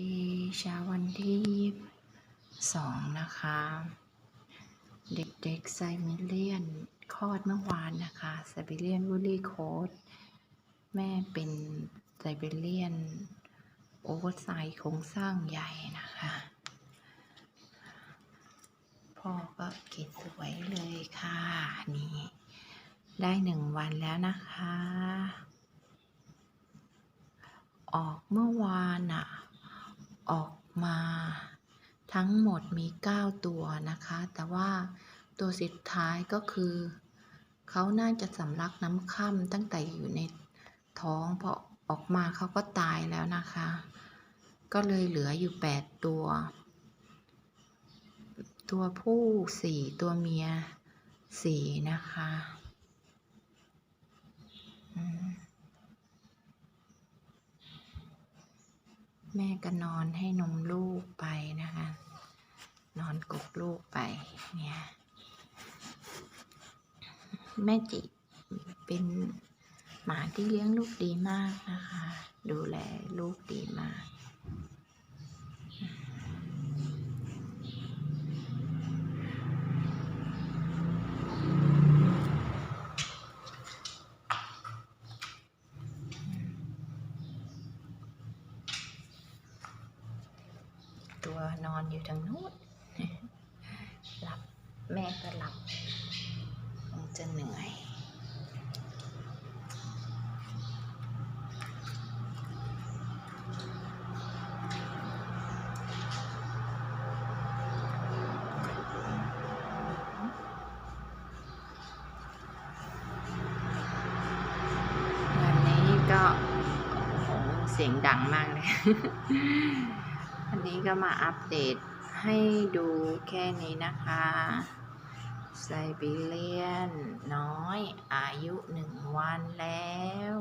ดีเช้าวันที่สองนะคะ เด็กๆไซมิเลียนคลอดเมื่อวานนะคะไซบีเรียนวูลี่โคดแม่เป็นไซบีเรียนโอเวอร์ไซส์โครงสร้างใหญ่นะคะ พ่อก็เกดสวยเลยค่ะ นี่ ได้หนึ่งวันแล้วนะคะ ออกเมื่อวานอะ ออกมา ทั้งหมดมี 9 ตัวนะคะ แต่ว่าตัวสุดท้ายก็คือ เขาน่าจะสำลักน้ำค่ำตั้งแต่อยู่ในท้องพอออกมาเขาก็ตายแล้วนะคะ ก็เลยเหลืออยู่ 8 ตัว ตัวผู้ 4 ตัวเมีย 4 นะคะอืม แม่ก็นอนให้นมลูกไปนะคะ นอนกกลูกไปเนี่ยแม่จิเป็นหมาที่เลี้ยงลูกดีมากนะคะ ดูแลลูกดีมาก ตัวนอนอยู่ทางนู้นหลับแม่ก็หลับคงจะเหนื่อยวันนี้ก็โอ้โหเสียงดังมากเลย ก็มาอัปเดตให้ดูแค่นี้นะคะไซบีเรียนน้อยอายุหนึ่งวันแล้ว